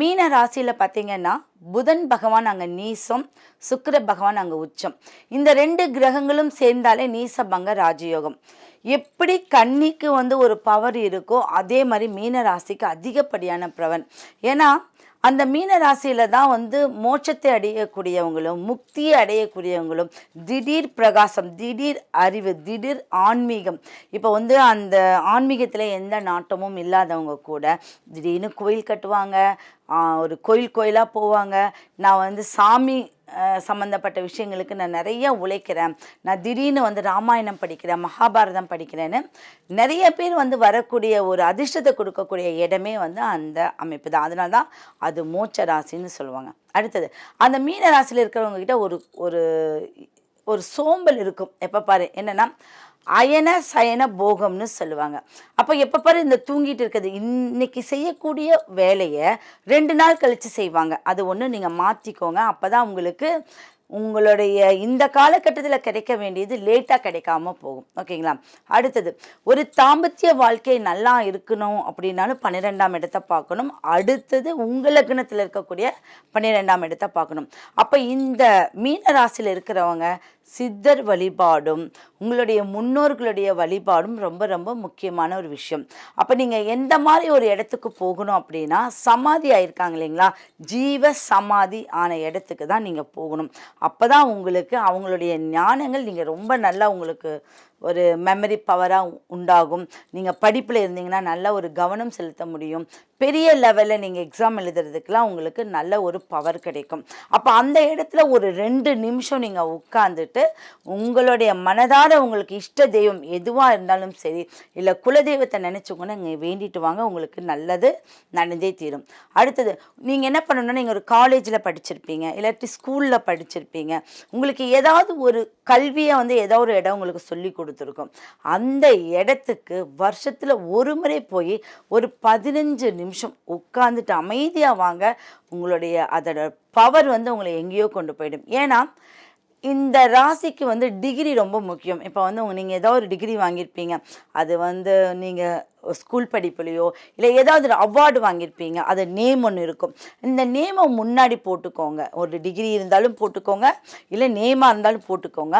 மீன ராசியில் பார்த்தீங்கன்னா புதன் பகவான் அங்கே நீசம் சுக்கிர பகவான் அங்கே உச்சம். இந்த ரெண்டு கிரகங்களும் சேர்ந்தாலே நீசபங்க ராஜயோகம். எப்படி கன்னிக்கு வந்து ஒரு பவர் இருக்கோ அதே மாதிரி மீன ராசிக்கு அதிகப்படியான பிரவன் ஏன்னா அந்த மீன ராசியில் தான் வந்து மோட்சத்தை அடையக்கூடியவங்களும் முக்தியை அடையக்கூடியவங்களும் திடீர் பிரகாசம் திடீர் அறிவு திடீர் ஆன்மீகம். இப்போ வந்து அந்த ஆன்மீகத்தில் எந்த நாட்டமும் இல்லாதவங்க கூட திடீர்னு கோயில் கட்டுவாங்க ஒரு கோயில் கோயிலாக போவாங்க. நான் வந்து சாமி சம்மந்தப்பட்ட விஷயங்களுக்கு நான் நிறைய உழைக்கிறேன். நான் திடீர்னு வந்து ராமாயணம் படிக்கிறேன் மகாபாரதம் படிக்கிறேன்னு நிறைய பேர் வந்து வரக்கூடிய ஒரு அதிர்ஷ்டத்தை கொடுக்கக்கூடிய இடமே வந்து அந்த அமைப்பு தான். அதனால தான் அது மோட்ச ராசின்னு சொல்லுவாங்க. அடுத்தது அந்த மீன ராசியில் இருக்கிறவங்கக்கிட்ட ஒரு ஒரு ஒரு சோம்பல் இருக்கும். எப்போ பாரு என்னென்னா அயன சயன போகம்னு சொல்லுவாங்க. அப்போ எப்போ பாரு இந்த தூங்கிட்டு இருக்கிறது இன்னைக்கு செய்யக்கூடிய வேலையை ரெண்டு நாள் கழித்து செய்வாங்க. அது ஒன்று நீங்கள் மாற்றிக்கோங்க அப்போ தான் உங்களுக்கு உங்களுடைய இந்த காலகட்டத்தில் கிடைக்க வேண்டியது லேட்டாக கிடைக்காம போகும். ஓகேங்களா? அடுத்தது ஒரு தாம்பத்திய வாழ்க்கை நல்லா இருக்கணும் அப்படின்னாலும் பன்னிரெண்டாம் இடத்தை பார்க்கணும். அடுத்தது உங்கள் லக்னத்தில் இருக்கக்கூடிய பன்னிரெண்டாம் இடத்தை பார்க்கணும். அப்போ இந்த மீன ராசியில் இருக்கிறவங்க சித்தர் வழிபாடும் உங்களுடைய முன்னோர்களுடைய வழிபாடும் ரொம்ப ரொம்ப முக்கியமான ஒரு விஷயம். அப்போ நீங்கள் எந்த மாதிரி ஒரு இடத்துக்கு போகணும் அப்படின்னா சமாதி ஆயிருக்காங்க இல்லைங்களா? ஜீவ சமாதி ஆன இடத்துக்கு தான் நீங்கள் போகணும். அப்போ தான் உங்களுக்கு அவங்களுடைய ஞானங்கள் நீங்கள் ரொம்ப நல்லா உங்களுக்கு ஒரு மெமரி பவராக உண்டாகும். நீங்கள் படிப்பில் இருந்தீங்கன்னா நல்ல ஒரு கவனம் செலுத்த முடியும். பெரிய லெவலில் நீங்கள் எக்ஸாம் எழுதுறதுக்கெலாம் உங்களுக்கு நல்ல ஒரு பவர் கிடைக்கும். அப்போ அந்த இடத்துல ஒரு ரெண்டு நிமிஷம் நீங்கள் உட்காந்துட்டு உங்களுடைய மனதார உங்களுக்கு இஷ்ட தெய்வம் எதுவாக இருந்தாலும் சரி இல்லை குலதெய்வத்தை நினச்சிக்கோன்னு நீங்கள் வேண்டிட்டு வாங்க. உங்களுக்கு நல்லது நடந்தே தீரும். அடுத்தது நீங்கள் என்ன பண்ணணும்னா நீங்கள் ஒரு காலேஜில் படிச்சிருப்பீங்க இல்லாட்டி ஸ்கூலில் படிச்சிருப்பீங்க. உங்களுக்கு ஏதாவது ஒரு கல்வியை வந்து ஏதோ ஒரு இடம் உங்களுக்கு சொல்லி கொடுத்துருக்கோம். அந்த இடத்துக்கு வருஷத்தில் ஒரு முறை போய் ஒரு பதினஞ்சு நிமிஷம் உட்காந்துட்டு அமைதியாக வாங்க. உங்களுடைய அதோட பவர் வந்து உங்களை எங்கேயோ கொண்டு போயிடும். ஏன்னா இந்த ராசிக்கு வந்து டிகிரி ரொம்ப முக்கியம். இப்போ வந்து நீங்கள் ஏதோ ஒரு டிகிரி வாங்கியிருப்பீங்க. அது வந்து நீங்கள் ஸ்கூல் படிப்புலையோ இல்லை ஏதாவது ஒரு அவார்டு வாங்கியிருப்பீங்க. அது நேம் ஒன்று இருக்கும். இந்த நேமை முன்னாடி போட்டுக்கோங்க. ஒரு டிகிரி இருந்தாலும் போட்டுக்கோங்க. இல்லை நேமாக இருந்தாலும் போட்டுக்கோங்க.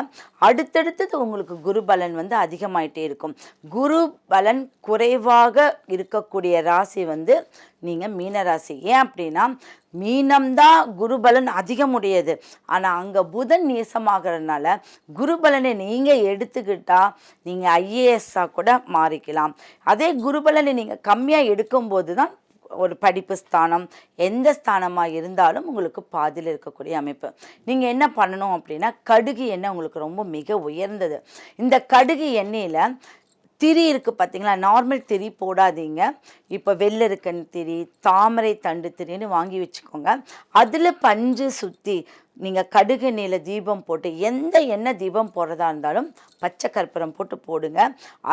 அடுத்தடுத்தது உங்களுக்கு குரு பலன் வந்து அதிகமாயிட்டே இருக்கும். குரு பலன் குறைவாக இருக்கக்கூடிய ராசி வந்து நீங்கள் மீனராசி. ஏன் அப்படின்னா மீனம்தான் குருபலன் அதிகமுடையது. ஆனால் அங்கே புதன் நேசமாகறதுனால குருபலனை நீங்கள் எடுத்துக்கிட்டால் நீங்கள் ஐஏஎஸ்ஸாக கூட மாறிக்கலாம். அதே குருபலனை நீங்கள் கம்மியாக எடுக்கும்போது தான் ஒரு படிப்பு ஸ்தானம் எந்த ஸ்தானமாக இருந்தாலும் உங்களுக்கு பாதியில் இருக்கக்கூடிய அமைப்பு. நீங்கள் என்ன பண்ணணும் அப்படின்னா கடுகு எண்ணெய் உங்களுக்கு ரொம்ப மிக உயர்ந்தது. இந்த கடுகு எண்ணெயில் திரி இருக்குது பார்த்தீங்களா நார்மல் திரி போடாதீங்க. இப்போ வெள்ளருக்கன் திரி தாமரை தண்டு திரின்னு வாங்கி வச்சுக்கோங்க. அதில் பஞ்சு சுற்றி நீங்கள் கடுகு நீல தீபம் போட்டு எந்த எண்ணெய் தீபம் போடுறதா இருந்தாலும் பச்சை கற்பூரம் போட்டு போடுங்க.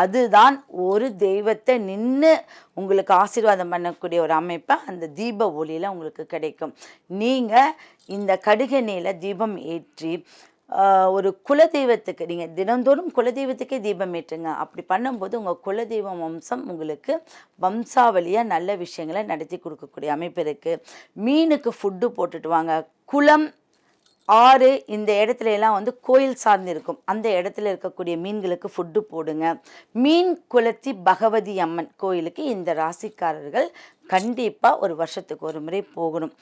அதுதான் ஒரு தெய்வத்தை நின்று உங்களுக்கு ஆசீர்வாதம் பண்ணக்கூடிய ஒரு அமைப்பை அந்த தீப ஒளியில் உங்களுக்கு கிடைக்கும். நீங்கள் இந்த கடுகெண்ணெயில் தீபம் ஏற்றி ஒரு குலதெய்வத்துக்கு நீங்கள் தினந்தோறும் குலதெய்வத்துக்கே தீபம் ஏற்றுங்க. அப்படி பண்ணும்போது உங்கள் குலதெய்வ வம்சம் உங்களுக்கு வம்சாவளியாக நல்ல விஷயங்களை நடத்தி கொடுக்கக்கூடிய அமைப்பு இருக்குது மீனுக்கு ஃபுட்டு போட்டுட்டு வாங்க. குளம் ஆறு இந்த இடத்துல எல்லாம் வந்து கோயில் சார்ந்து இருக்கும். அந்த இடத்துல இருக்கக்கூடிய மீன்களுக்கு ஃபுட்டு போடுங்க. மீன் குலத்தி பகவதி அம்மன் கோயிலுக்கு இந்த ராசிக்காரர்கள் கண்டிப்பாக ஒரு வருஷத்துக்கு ஒரு முறை போகணும்.